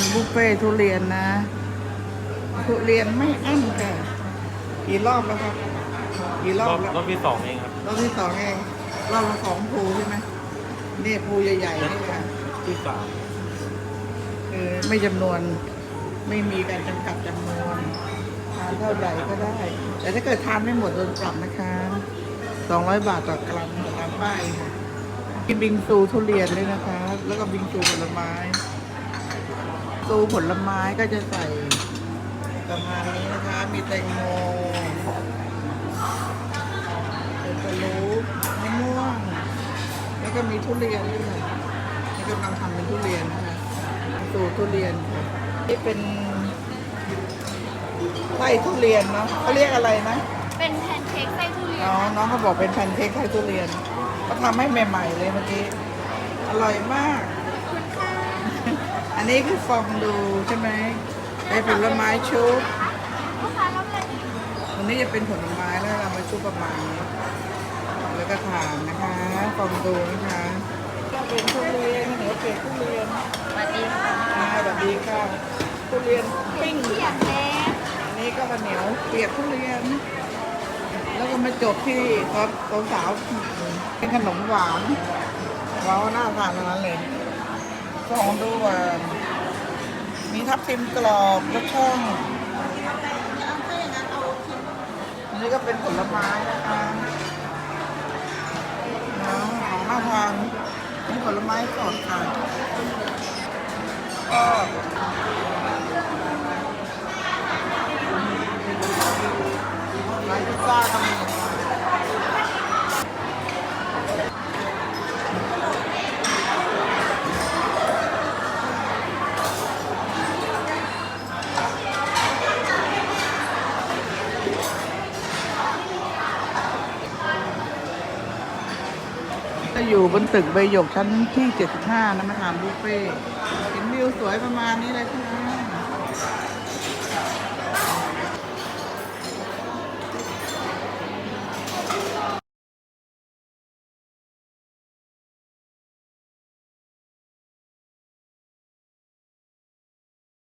านบุฟเฟ่ต์ทุเรียนนะ ทุเรียนไม่อั้นค่ะกี่รอบแล้วครับกี่รรออบบแล้วรอบที่สองเองครับ รอบที่สองเองรอบละสองภูใช่ไหมนี่ภูใหญ่ๆนี่ค่ะ ที่สามคือไม่จำนวนไม่มีการจำกัดจำนวนทานเท่าไหร่ก็ได้ แต่ถ้าเกิดทานไม่หมดโดนปรับนะคะ200 บาทต่อกรัมตามป้ายค่ะกินบิงซูทุเรียนด้วยนะคะ แล้วก็บิงซูผลไม้ ซูผลไม้ก็จะใส่ประมาณนี้นะคะ มีแตงโมเป็นตะลุมะม่วง แล้วก็มีทุเรียนด้วยค่ะนี่กำลังทำเป็นทุเรียนนะคะสูตรทุเรียนค่ะนี่เป็นไส้ทุเรียนเนาะเขาเรียกอะไรนะ เป็นแพนเค้กไส้ทุเรียนน้องน้องเขาบอกเป็นแพนเค้กไส้ทุเรียนเขาทำให้ใหม่ ๆ เลยเมื่อกี้ อร่อยมากคุณค่ะ อันนี้คือฟองดูใช่ไหมเป็นผลไม้ชุบลูกค้ารับเลยวันนี้จะเป็นผลไม้แล้วเรามาชุบประมาณนี้แล้วก็ทานนะคะฟองดูนะคะก็เป็นทุเรียนเหนียวเปียกทุเรียนสวัสดีค่ะอ่าสวัสดีค่ะทุเรียนปิ้งเขียนแม่อันนี้ก็ข้าวเหนียวเปียกทุเรียน แล้วก็มาจบที่ตอนสาวๆเป็นขนมหวานว้าวน่าทานทั้งนั้นเลย ลองดูว่า มีทับทิมกรอบแล้วช่องอันนี้ก็เป็นผลไม้นะคะเนาะของน่าทานนี่ผลไม้สดค่ะก็ ร้านพิซซ่าก็มี จะอยู่บนตึกใบหยกชั้นที่ 75นะมาทานบุฟเฟ่เห็นวิวสวยประมาณนี้เลยค่ะ